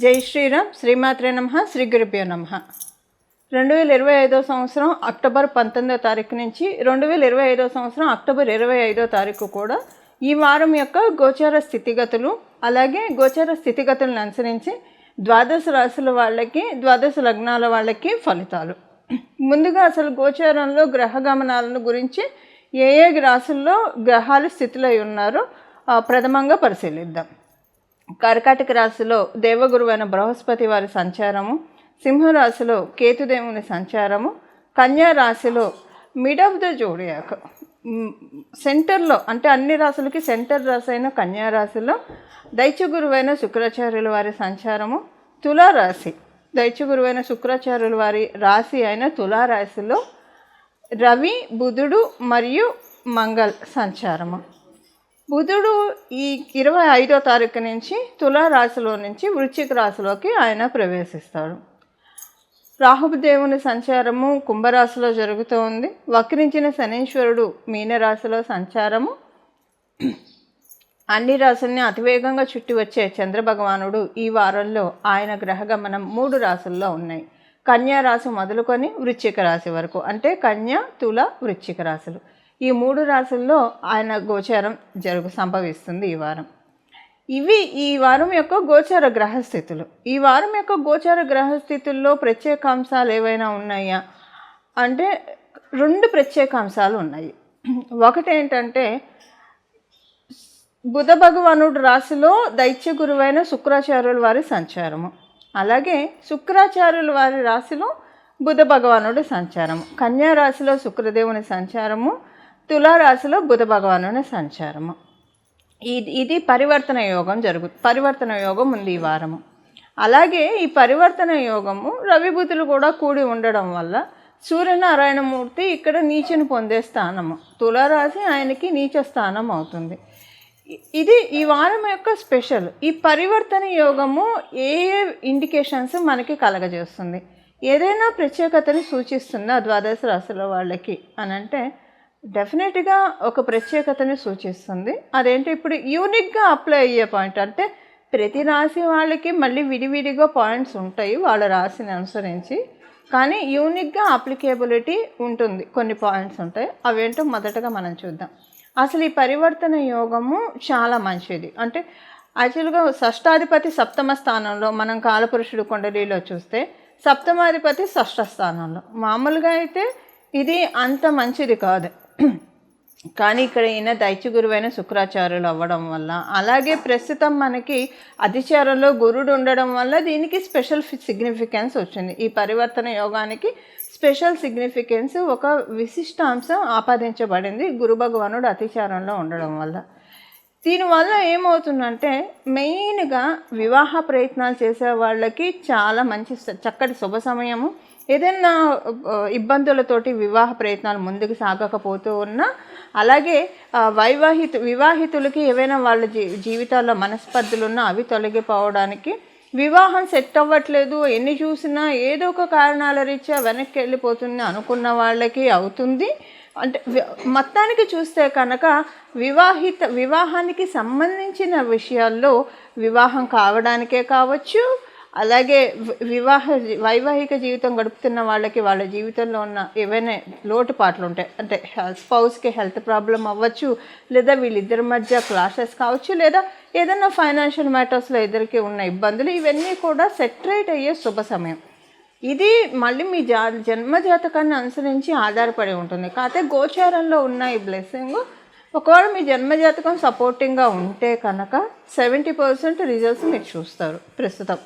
జై శ్రీరామ్ శ్రీమాత్రే నమ శ్రీ గురుభ్యో నమ. రెండు వేల ఇరవై ఐదో సంవత్సరం అక్టోబర్ పంతొమ్మిదో తారీఖు నుంచి రెండు వేల ఇరవై ఐదో సంవత్సరం అక్టోబర్ ఇరవై ఐదో తారీఖు కూడా ఈ వారం యొక్క గోచార స్థితిగతులు అలాగే గోచార స్థితిగతులను అనుసరించి ద్వాదశ రాశుల వాళ్ళకి ద్వాదశ లగ్నాల వాళ్ళకి ఫలితాలు. ముందుగా అసలు గోచారంలో గ్రహ గమనాలను గురించి ఏ ఏ రాశుల్లో గ్రహాలు స్థితిలో ఉన్నారో ప్రథమంగా పరిశీలిద్దాం. కర్కాటక రాశిలో దేవగురువైన బృహస్పతి వారి సంచారము సింహరాశిలో కేతుదేవుని సంచారము కన్యా రాశిలో మిడ్ ఆఫ్ ద జోడియాక్. సెంటర్లో అంటే అన్ని రాశులకి సెంటర్ రాశి అయిన కన్యా రాశిలో దైత్యగురువైన శుక్రాచార్యుల వారి సంచారము తులారాశి. దైత్యగురువైన శుక్రాచార్యుల వారి రాశి అయిన తులారాశిలో రవి బుధుడు మరియు మంగళ్ సంచారము. బుధుడు ఈ ఇరవై ఐదో తారీఖు నుంచి తులారాశిలో నుంచి వృశ్చిక రాశిలోకి ఆయన ప్రవేశిస్తాడు. రాహుదేవుని సంచారము కుంభరాశిలో జరుగుతూ ఉంది. వక్రించిన శనీశ్వరుడు మీనరాశిలో సంచారము. అన్ని రాశుల్ని అతివేగంగా చుట్టి వచ్చే చంద్రభగవానుడు ఈ వారంలో ఆయన గ్రహగమనం మూడు రాశుల్లో ఉన్నాయి. కన్యా రాశి మొదలుకొని వృశ్చిక రాశి వరకు అంటే కన్య తుల వృశ్చిక రాశులు. ఈ మూడు రాశుల్లో ఆయన గోచారం జరుగు సంభవిస్తుంది ఈ వారం. ఇవి ఈ వారం యొక్క గోచార గ్రహస్థితులు. ఈ వారం యొక్క గోచార గ్రహస్థితుల్లో ప్రత్యేక అంశాలు ఏవైనా ఉన్నాయా? అంటే రెండు ప్రత్యేక అంశాలు ఉన్నాయి. ఒకటి ఏంటంటే బుధ భగవానుడు రాశిలో దైత్య గురువైన శుక్రాచార్యుల వారి సంచారము. అలాగే శుక్రాచార్యుల వారి రాశిలో బుధ భగవానుడి సంచారము. కన్యా రాశిలో శుక్రదేవుని సంచారము. తులారాశిలో బుధ భగవానుని సంచారము. ఇది ఇది పరివర్తన యోగం జరుగు పరివర్తన యోగం ఉంది ఈ వారము. అలాగే ఈ పరివర్తన యోగము రవి కూడా కూడి ఉండడం వల్ల సూర్యనారాయణమూర్తి ఇక్కడ నీచను పొందే స్థానము. తులారాశి ఆయనకి నీచ స్థానం అవుతుంది. ఇది ఈ వారం యొక్క స్పెషల్. ఈ పరివర్తన యోగము ఏ ఏ ఇండికేషన్స్ మనకి కలగజేస్తుంది? ఏదైనా ప్రత్యేకతని సూచిస్తుందా ద్వాదశ రాశుల వాళ్ళకి అని అంటే డెఫినెట్గా ఒక ప్రత్యేకతని సూచిస్తుంది. అదేంటి? ఇప్పుడు యూనిక్గా అప్లై అయ్యే పాయింట్ అంటే ప్రతి రాశి వాళ్ళకి మళ్ళీ విడివిడిగా పాయింట్స్ ఉంటాయి వాళ్ళ రాశిని అనుసరించి. కానీ యూనిక్గా అప్లికేబిలిటీ ఉంటుంది. కొన్ని పాయింట్స్ ఉంటాయి. అవేంటో మొదటగా మనం చూద్దాం. అసలు ఈ పరివర్తన యోగము చాలా మంచిది. అంటే యాక్చువల్గా షష్టాధిపతి సప్తమ స్థానంలో మనం కాలపురుషుడు కొండలీలో చూస్తే సప్తమాధిపతి షష్ఠ స్థానంలో. మామూలుగా అయితే ఇది అంత మంచిది కాదు. కానీ ఇక్కడ ఈయన దైత్య గురువైన శుక్రాచార్యులు అవ్వడం వల్ల అలాగే ప్రస్తుతం మనకి అధిచారంలో గురుడు ఉండడం వల్ల దీనికి స్పెషల్ సిగ్నిఫికెన్స్ వచ్చింది. ఈ పరివర్తన యోగానికి స్పెషల్ సిగ్నిఫికెన్స్ ఒక విశిష్ట అంశం ఆపాదించబడింది గురు భగవానుడు అతిచారంలో ఉండడం వల్ల. దీనివల్ల ఏమవుతుందంటే మెయిన్గా వివాహ ప్రయత్నాలు చేసే వాళ్ళకి చాలా మంచి చక్కటి శుభ సమయము ఏదైనా ఇబ్బందులతోటి వివాహ ప్రయత్నాలు ముందుకు సాగకపోతూ ఉన్నా అలాగే వైవాహిత వివాహితులకి ఏవైనా వాళ్ళ జీ జీవితాల్లో మనస్పర్ధలు ఉన్నా అవి తొలగిపోవడానికి వివాహం సెట్ అవ్వట్లేదు. ఎన్ని చూసినా ఏదో ఒక కారణాల రీత్యా వెనక్కి వెళ్ళిపోతుంది అనుకున్న వాళ్ళకి అవుతుంది. అంటే మొత్తానికి చూస్తే కనుక వివాహిత వివాహానికి సంబంధించిన విషయాల్లో వివాహం కావడానికే కావచ్చు అలాగే వివాహ వైవాహిక జీవితం గడుపుతున్న వాళ్ళకి వాళ్ళ జీవితంలో ఉన్న ఏవైనా లోటుపాట్లు ఉంటాయి అంటే స్పౌస్కి హెల్త్ ప్రాబ్లం అవ్వచ్చు లేదా వీళ్ళిద్దరి మధ్య క్లాషెస్ కావచ్చు లేదా ఏదైనా ఫైనాన్షియల్ మ్యాటర్స్లో ఇద్దరికి ఉన్న ఇబ్బందులు ఇవన్నీ కూడా సెటరేట్ అయ్యే శుభ సమయం. ఇది మళ్ళీ మీ జా జన్మ జాతకాన్ని అనుసరించి ఆధారపడి ఉంటుంది. కాకపోతే గోచారంలో ఉన్న ఈ బ్లెస్సింగ్ ఒకవేళ మీ జన్మజాతకం సపోర్టింగ్గా ఉంటే కనుక సెవెంటీ పర్సెంట్ రిజల్ట్స్ మీరు చూస్తారు ప్రస్తుతం.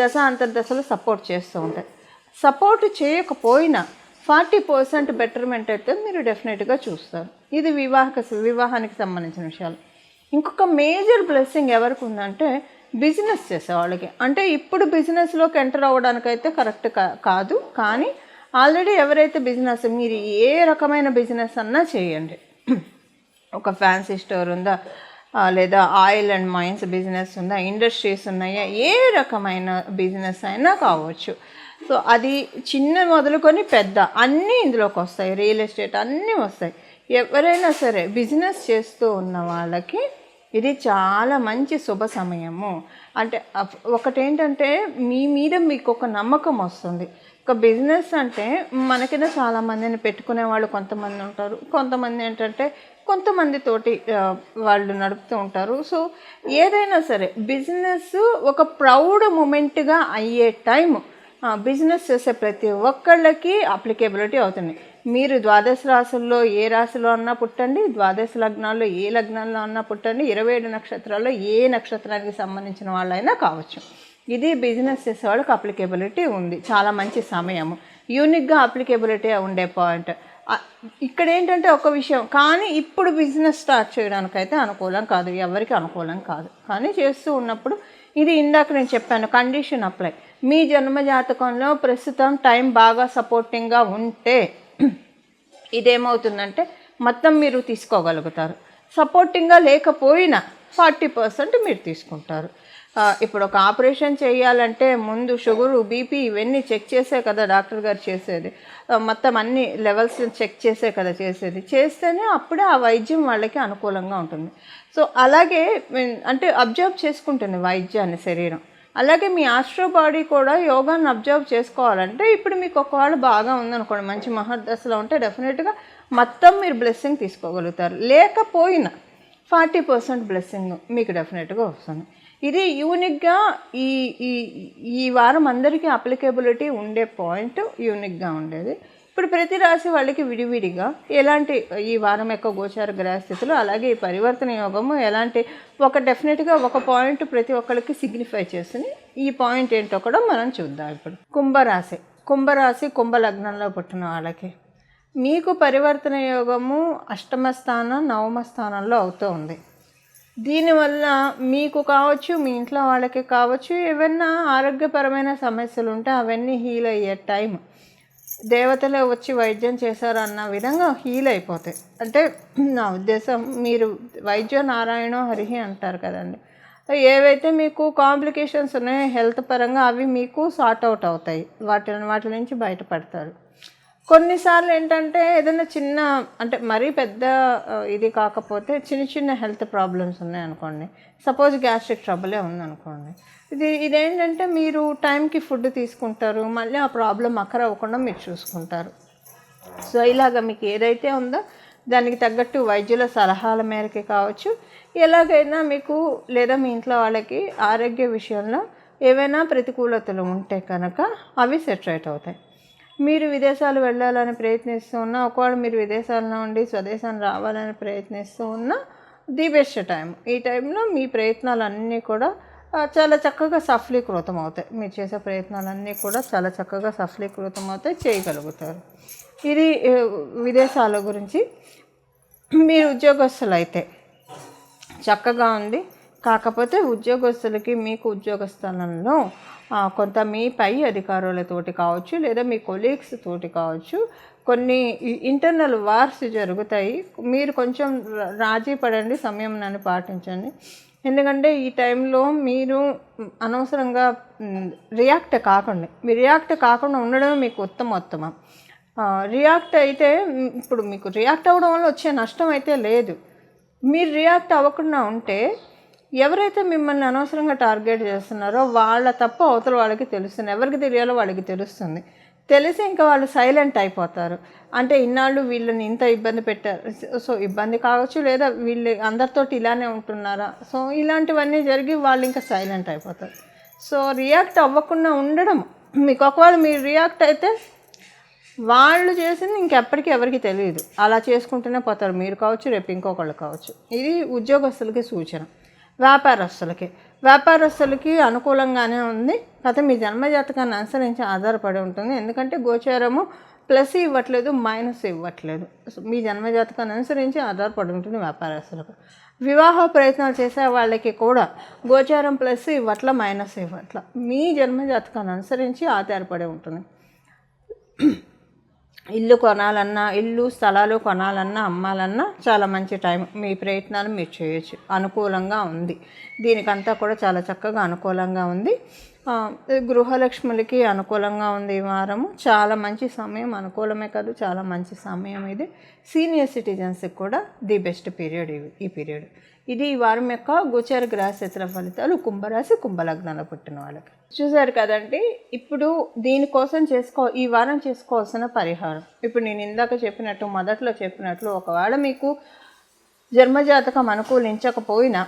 దశ అంతర్దశలు సపోర్ట్ చేస్తూ ఉంటాయి. సపోర్ట్ చేయకపోయినా ఫార్టీ పర్సెంట్ బెటర్మెంట్ అయితే మీరు డెఫినెట్గా చూస్తారు. ఇది వివాహక వివాహానికి సంబంధించిన విషయాలు. ఇంకొక మేజర్ బ్లెస్సింగ్ ఎవరికి ఉందంటే బిజినెస్ చేసేవాళ్ళకి అంటే ఇప్పుడు బిజినెస్లోకి ఎంటర్ అవ్వడానికైతే కరెక్ట్ కా- కాదు. కానీ ఆల్రెడీ ఎవరైతే బిజినెస్ మీరు ఏ రకమైన బిజినెస్ అన్నా చేయండి. ఒక ఫ్యాన్సీ స్టోర్ ఉందా? లేదా ఆయిల్ అండ్ మైన్స్ బిజినెస్ ఉందా? ఇండస్ట్రీస్ ఉన్నాయా? ఏ రకమైన బిజినెస్ అయినా కావచ్చు. సో అది చిన్న మొదలుకొని పెద్ద అన్నీ ఇందులోకి వస్తాయి. రియల్ ఎస్టేట్ అన్నీ వస్తాయి. ఎవరైనా సరే బిజినెస్ చేస్తూ ఉన్న వాళ్ళకి ఇది చాలా మంచి శుభ సమయము. అంటే అప్- ఒకటేంటంటే మీ మీద మీకు ఒక నమ్మకం వస్తుంది. ఒక బిజినెస్ అంటే మనకిన చాలా మందిని పెట్టుకునే వాళ్ళు కొంతమంది ఉంటారు. కొంతమంది ఏంటంటే కొంతమంది తోటి వాళ్ళు నడుపుతూ ఉంటారు. సో ఏదైనా సరే బిజినెస్ ఒక ప్రౌడ్ మూమెంట్గా అయ్యే టైం బిజినెస్ చేసే ప్రతి ఒక్కళ్ళకి అప్లికేబిలిటీ అవుతుంది. మీరు ద్వాదశ రాశుల్లో ఏ రాశిలో అన్నా పుట్టండి ద్వాదశ లగ్నాల్లో ఏ లగ్నాల్లో అన్నా పుట్టండి ఇరవై ఏడు నక్షత్రాల్లో ఏ నక్షత్రానికి సంబంధించిన వాళ్ళైనా కావచ్చు. ఇది బిజినెస్ చేసేవాళ్ళకి అప్లికేబిలిటీ ఉంది. చాలా మంచి సమయము. యూనిక్గా అప్లికేబిలిటీ ఉండే పాయింట్ ఇక్కడ ఏంటంటే ఒక విషయం కానీ ఇప్పుడు బిజినెస్ స్టార్ట్ చేయడానికైతే అనుకూలం కాదు. ఎవరికి అనుకూలం కాదు. కానీ చేస్తూ ఉన్నప్పుడు ఇది ఇందాక నేను చెప్పాను కండిషన్ అప్లై మీ జన్మ జాతకంలో ప్రస్తుతం టైం బాగా సపోర్టింగ్గా ఉంటే ఇదేమవుతుందంటే మొత్తం మీరు తీసుకోగలుగుతారు. సపోర్టింగ్గా లేకపోయినా ఫార్టీ పర్సెంట్ మీరు తీసుకుంటారు. ఇప్పుడు ఒక ఆపరేషన్ చేయాలంటే ముందు షుగరు బీపీ ఇవన్నీ చెక్ చేసే కదా డాక్టర్ గారు చేసేది. మొత్తం అన్ని లెవెల్స్ చెక్ చేసే కదా చేసేది. చేస్తేనే అప్పుడే ఆ వైద్యం వాళ్ళకి అనుకూలంగా ఉంటుంది. సో అలాగే అంటే అబ్జర్వ్ చేసుకుంటుంది వైద్యాన్ని శరీరం. అలాగే మీ ఆస్ట్రో బాడీ కూడా యోగాన్ని అబ్జర్వ్ చేసుకోవాలంటే ఇప్పుడు మీకు ఒకవేళ బాగా ఉందనుకోండి మంచి మహర్దశలో ఉంటే డెఫినెట్గా మొత్తం మీరు బ్లెస్సింగ్ తీసుకోగలుగుతారు. లేకపోయినా ఫార్టీ పర్సెంట్ బ్లెస్సింగ్ మీకు డెఫినెట్గా వస్తుంది. ఇది యూనిక్గా ఈ ఈ ఈ వారం అందరికీ అప్లికేబిలిటీ ఉండే పాయింట్ యూనిక్గా ఉండేది. ఇప్పుడు ప్రతి రాశి వాళ్ళకి విడివిడిగా ఎలాంటి ఈ వారం యొక్క గోచార గ్రహస్థితులు అలాగే ఈ పరివర్తన యోగము ఎలాంటి ఒక డెఫినెట్గా ఒక పాయింట్ ప్రతి ఒక్కరికి సిగ్నిఫై చేస్తుంది. ఈ పాయింట్ ఏంటో కూడా మనం చూద్దాం ఇప్పుడు. కుంభరాశి. కుంభరాశి కుంభలగ్నంలో పుట్టిన వాళ్ళకి మీకు పరివర్తన యోగము అష్టమ స్థానం నవమ స్థానంలో అవుతూ ఉంది. దీనివల్ల మీకు కావచ్చు మీ ఇంట్లో వాళ్ళకి కావచ్చు ఏవైనా ఆరోగ్యపరమైన సమస్యలు ఉంటే అవన్నీ హీల్ అయ్యే టైం దేవతలే వచ్చి వైద్యం చేశారు అన్న విధంగా హీల్ అయిపోతాయి. అంటే నా ఉద్దేశం మీరు వైద్య నారాయణ హరిహి అంటారు కదండి. ఏవైతే మీకు కాంప్లికేషన్స్ ఉన్నాయో హెల్త్ పరంగా అవి మీకు సార్ట్ అవుట్ అవుతాయి. వాటి వాటి నుంచి బయటపడతారు. కొన్నిసార్లు ఏంటంటే ఏదైనా చిన్న అంటే మరీ పెద్ద ఇది కాకపోతే చిన్న చిన్న హెల్త్ ప్రాబ్లమ్స్ ఉన్నాయనుకోండి సపోజ్ గ్యాస్ట్రిక్ ట్రబులే ఉందనుకోండి. ఇది ఇదేంటంటే మీరు టైంకి ఫుడ్ తీసుకుంటారు మళ్ళీ ఆ ప్రాబ్లం అక్కర అవ్వకుండా మీరు చూసుకుంటారు. సో ఇలాగ మీకు ఏదైతే ఉందో దానికి తగ్గట్టు వైద్యుల సలహాల మేరకే కావచ్చు. ఎలాగైనా మీకు లేదా మీ ఇంట్లో వాళ్ళకి ఆరోగ్య విషయంలో ఏవైనా ప్రతికూలతలు ఉంటే కనుక అవి సెటరేట్ అవుతాయి. మీరు విదేశాలు వెళ్ళాలని ప్రయత్నిస్తూ ఉన్నా ఒకవేళ మీరు విదేశాల్లో ఉండి స్వదేశాన్ని రావాలని ప్రయత్నిస్తూ ఉన్నా ది బెస్ట్ టైం ఈ టైంలో మీ ప్రయత్నాలన్నీ కూడా చాలా చక్కగా సఫలీకృతం అవుతాయి. మీరు చేసే ప్రయత్నాలన్నీ కూడా చాలా చక్కగా సఫలీకృతం అవుతాయి చేయగలుగుతారు. ఇది విదేశాల గురించి. మీరు ఉద్యోగస్తులు అయితే చక్కగా ఉంది. కాకపోతే ఉద్యోగస్తులకి మీకు ఉద్యోగ స్థలంలో కొంత మీ పై అధికారులతోటి కావచ్చు లేదా మీ కొలీగ్స్ తోటి కావచ్చు. కొన్ని ఇంటర్నల్ వార్స్ జరుగుతాయి. మీరు కొంచెం రాజీ పడండి సమయం నన్ను పాటించండి. ఎందుకంటే ఈ టైంలో మీరు అనవసరంగా రియాక్ట్ కాకండి. మీరు రియాక్ట్ కాకుండా ఉండడమే మీకు ఉత్తమ ఉత్తమం. రియాక్ట్ అయితే ఇప్పుడు మీకు రియాక్ట్ అవ్వడం వల్ల వచ్చే నష్టం అయితే లేదు. మీరు రియాక్ట్ అవ్వకుండా ఉంటే ఎవరైతే మిమ్మల్ని అనవసరంగా టార్గెట్ చేస్తున్నారో వాళ్ళ తప్ప అవతల వాళ్ళకి తెలుస్తుంది. ఎవరికి తెలియాలో వాళ్ళకి తెలుస్తుంది. తెలిసి ఇంకా వాళ్ళు సైలెంట్ అయిపోతారు. అంటే ఇన్నాళ్ళు వీళ్ళని ఇంత ఇబ్బంది పెట్టారు. సో ఇబ్బంది కావచ్చు లేదా వీళ్ళు అందరితోటి ఇలానే ఉంటున్నారా? సో ఇలాంటివన్నీ జరిగి వాళ్ళు ఇంకా సైలెంట్ అయిపోతారు. సో రియాక్ట్ అవ్వకుండా ఉండడం మీకు ఒకవేళ మీరు రియాక్ట్ అయితే వాళ్ళు చేసింది ఇంకెప్పటికీ ఎవరికి తెలియదు. అలా చేసుకుంటూనే పోతారు. మీరు కావచ్చు రేపు ఇంకొకళ్ళు కావచ్చు. ఇది ఉద్యోగస్తులకి సూచన. వ్యాపారస్తులకి. వ్యాపారస్తులకి అనుకూలంగానే ఉంది. కాకపోతే మీ జన్మజాతకాన్ని అనుసరించి ఆధారపడి ఉంటుంది. ఎందుకంటే గోచారము ప్లస్ ఇవ్వట్లేదు మైనస్ ఇవ్వట్లేదు. మీ జన్మజాతకాన్ని అనుసరించి ఆధారపడి ఉంటుంది వ్యాపారస్తులకు. వివాహ ప్రయత్నాలు చేసే వాళ్ళకి కూడా గోచారం ప్లస్ ఇవ్వట్ల మైనస్ ఇవ్వట్ల. మీ జన్మజాతకాన్ని అనుసరించి ఆధారపడి ఉంటుంది. ఇల్లు కొనాలన్నా ఇల్లు స్థలాలు కొనాలన్నా అమ్మాలన్నా చాలా మంచి టైం. మీ ప్రయత్నాలు మీరు చేయొచ్చు. అనుకూలంగా ఉంది. దీనికంతా కూడా చాలా చక్కగా అనుకూలంగా ఉంది. గృహలక్ష్ములకి అనుకూలంగా ఉంది ఈ వారము. చాలా మంచి సమయం అనుకూలమే కాదు చాలా మంచి సమయం ఇది. సీనియర్ సిటిజన్స్కి కూడా ది బెస్ట్ పీరియడ్ ఇవి ఈ పీరియడ్ ఇది ఈ వారం యొక్క గోచార గ్రహశత్ర ఫలితాలు కుంభరాశి కుంభలగ్నంలో పుట్టిన వాళ్ళకి. చూసారు కదండి ఇప్పుడు దీనికోసం చేసుకో ఈ వారం చేసుకోవాల్సిన పరిహారం. ఇప్పుడు నేను ఇందాక చెప్పినట్టు మొదట్లో చెప్పినట్లు ఒకవేళ మీకు జన్మజాతకం అనుకూలించకపోయినా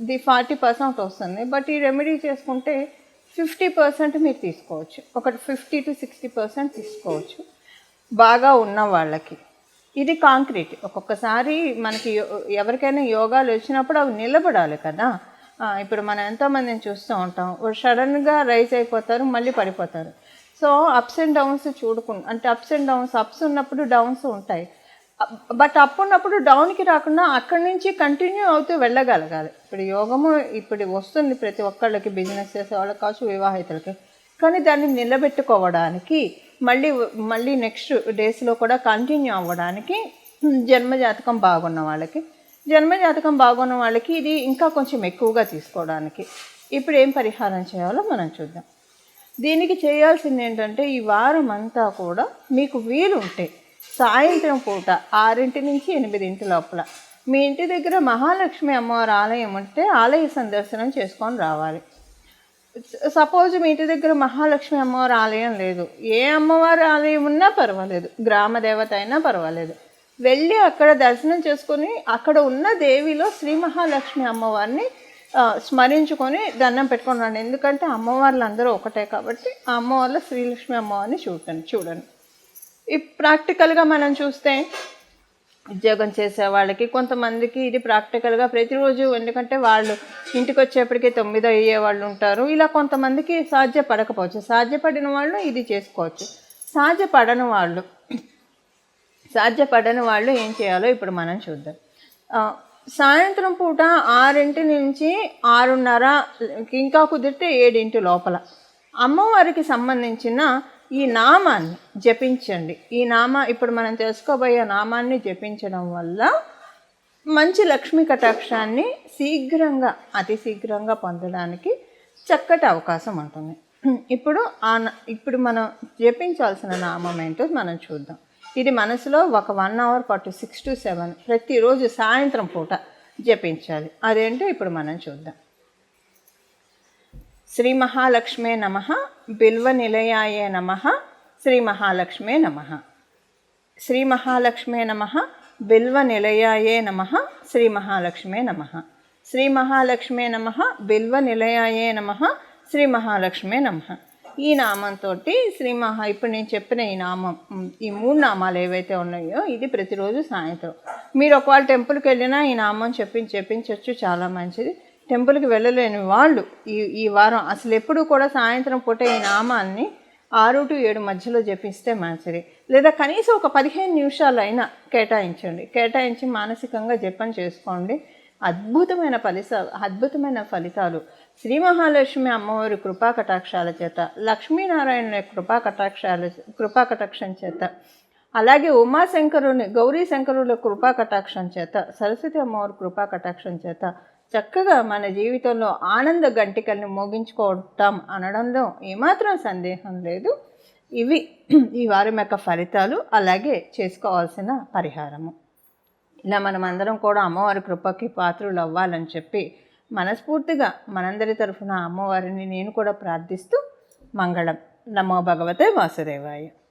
ది ఫార్టీ పర్సెంట్ వస్తుంది. బట్ ఈ రెమెడీ చేసుకుంటే ఫిఫ్టీ పర్సెంట్ మీరు తీసుకోవచ్చు. ఒకటి ఫిఫ్టీ టు సిక్స్టీ పర్సెంట్ తీసుకోవచ్చు. బాగా ఉన్న వాళ్ళకి. ఇది కాంక్రీట్. ఒక్కొక్కసారి మనకి యో- ఎవరికైనా యోగాలు వచ్చినప్పుడు అవి నిలబడాలి కదా. ఇప్పుడు మనం ఎంతోమందిని చూస్తూ ఉంటాం. సడన్గా రైజ్ అయిపోతారు మళ్ళీ పడిపోతారు. సో అప్స్ అండ్ డౌన్స్ చూడకుండా అంటే అప్స్ అండ్ డౌన్స్ అప్స్ ఉన్నప్పుడు డౌన్స్ ఉంటాయి. బట్ అప్ ఉన్నప్పుడు డౌన్కి రాకుండా అక్కడి నుంచి కంటిన్యూ అవుతూ వెళ్ళగలగాలి. ఇప్పుడు యోగము ఇప్పుడు వస్తుంది ప్రతి ఒక్కళ్ళకి బిజినెస్ చేసే వాళ్ళకి కావచ్చు వివాహితులకి. కానీ దాన్ని నిలబెట్టుకోవడానికి మళ్ళీ మళ్ళీ నెక్స్ట్ డేస్లో కూడా కంటిన్యూ అవ్వడానికి జన్మజాతకం బాగున్న వాళ్ళకి. జన్మజాతకం బాగున్న వాళ్ళకి ఇది ఇంకా కొంచెం ఎక్కువగా తీసుకోవడానికి. ఇప్పుడు ఏం పరిహారం చేయాలో మనం చూద్దాం. దీనికి చేయాల్సింది ఏంటంటే ఈ వారం అంతా కూడా మీకు వీలుంటే సాయంత్రం పూట ఆరింటి నుంచి ఎనిమిదింటి లోపల. మీ ఇంటి దగ్గర మహాలక్ష్మి అమ్మవారి ఆలయం ఉంటే ఆలయ సందర్శనం చేసుకొని రావాలి. సపోజ్ మీ ఇంటి దగ్గర మహాలక్ష్మి అమ్మవారి ఆలయం లేదు. ఏ అమ్మవారి ఆలయం ఉన్నా పర్వాలేదు. గ్రామ దేవత అయినా పర్వాలేదు. వెళ్ళి అక్కడ దర్శనం చేసుకొని అక్కడ ఉన్న దేవిలో శ్రీ మహాలక్ష్మి అమ్మవారిని స్మరించుకొని దండం పెట్టుకొని రండి. ఎందుకంటే అమ్మవార్లు అందరూ ఒకటే కాబట్టి ఆ అమ్మవార్ల శ్రీలక్ష్మి అమ్మవారిని చూడండి చూడండి ప్రాక్టికల్గా మనం చూస్తే ఉద్యోగం చేసే వాళ్ళకి కొంతమందికి ఇది ప్రాక్టికల్గా ప్రతిరోజు ఎందుకంటే వాళ్ళు ఇంటికి వచ్చేప్పటికి తొమ్మిది అయ్యే వాళ్ళు ఉంటారు. ఇలా కొంతమందికి సాధ్యపడకపోవచ్చు. సాధ్యపడిన వాళ్ళు ఇది చేసుకోవచ్చు. సాధ్యపడని వాళ్ళు సాధ్యపడని వాళ్ళు ఏం చేయాలో ఇప్పుడు మనం చూద్దాం. సాయంత్రం పూట ఆరింటి నుంచి ఆరున్నర ఇంకా కుదిరితే ఏడింటి లోపల. అమ్మవారికి సంబంధించిన ఈ నామాన్ని జపించండి. ఈ నామ ఇప్పుడు మనం తెలుసుకోబోయే నామాన్ని జపించడం వల్ల మంచి లక్ష్మీ కటాక్షాన్ని శీఘ్రంగా అతి శీఘ్రంగా పొందడానికి చక్కటి అవకాశం ఉంటుంది. ఇప్పుడు ఆ న- ఇప్పుడు మనం జపించాల్సిన నామం ఏంటో మనం చూద్దాం. ఇది మనసులో ఒక వన్ అవర్ పాటు సిక్స్ టు సెవెన్ ప్రతిరోజు సాయంత్రం పూట జపించాలి. అదేంటో ఇప్పుడు మనం చూద్దాం. శ్రీ మహాలక్ష్మే నమ బిల్వ నిలయాయే నమ శ్రీ మహాలక్ష్మే నమ. శ్రీ మహాలక్ష్మే నమ బిల్వ నిలయాయే నమ శ్రీ మహాలక్ష్మే నమ. శ్రీ మహాలక్ష్మే నమ బిల్వ నిలయాయే నమ శ్రీ మహాలక్ష్మే నమ. ఈ నామంతో శ్రీ మహా ఇప్పుడు నేను చెప్పిన ఈ నామం ఈ మూడు నామాలు ఏవైతే ఉన్నాయో ఇది ప్రతిరోజు సాయంత్రం. మీరు ఒకవేళ టెంపుల్కి వెళ్ళినా ఈ నామం చెప్పించి చెప్పించవచ్చు చాలా మంచిది. టెంపుల్కి వెళ్ళలేని వాళ్ళు ఈ ఈ వారం. అసలు ఎప్పుడు కూడా సాయంత్రం పూట ఈ నామాన్ని ఆరు టు ఏడు మధ్యలో జపిస్తే మంచిది. లేదా కనీసం ఒక పదిహేను నిమిషాలైనా కేటాయించండి. కేటాయించి మానసికంగా జపం చేసుకోండి. అద్భుతమైన ఫలితాలు అద్భుతమైన ఫలితాలు. శ్రీ మహాలక్ష్మి అమ్మవారి కృపా కటాక్షాల చేత లక్ష్మీనారాయణ కృపా కటాక్షాల కృపా కటాక్షం చేత అలాగే ఉమాశంకరుని గౌరీ శంకరుల కృపా కటాక్షం చేత సరస్వతి అమ్మవారి కృపా కటాక్షం చేత చక్కగా మన జీవితంలో ఆనంద గంటికల్ని మోగించుకోవటం అనడంలో ఏమాత్రం సందేహం లేదు. ఇవి ఈ వారం యొక్క ఫలితాలు అలాగే చేసుకోవాల్సిన పరిహారము. ఇలా మనం అందరం కూడా అమ్మవారి కృపకి పాత్రులు అవ్వాలని చెప్పి మనస్ఫూర్తిగా మనందరి తరఫున అమ్మవారిని నేను కూడా ప్రార్థిస్తూ మంగళం. నమో భగవతే వాసుదేవాయ.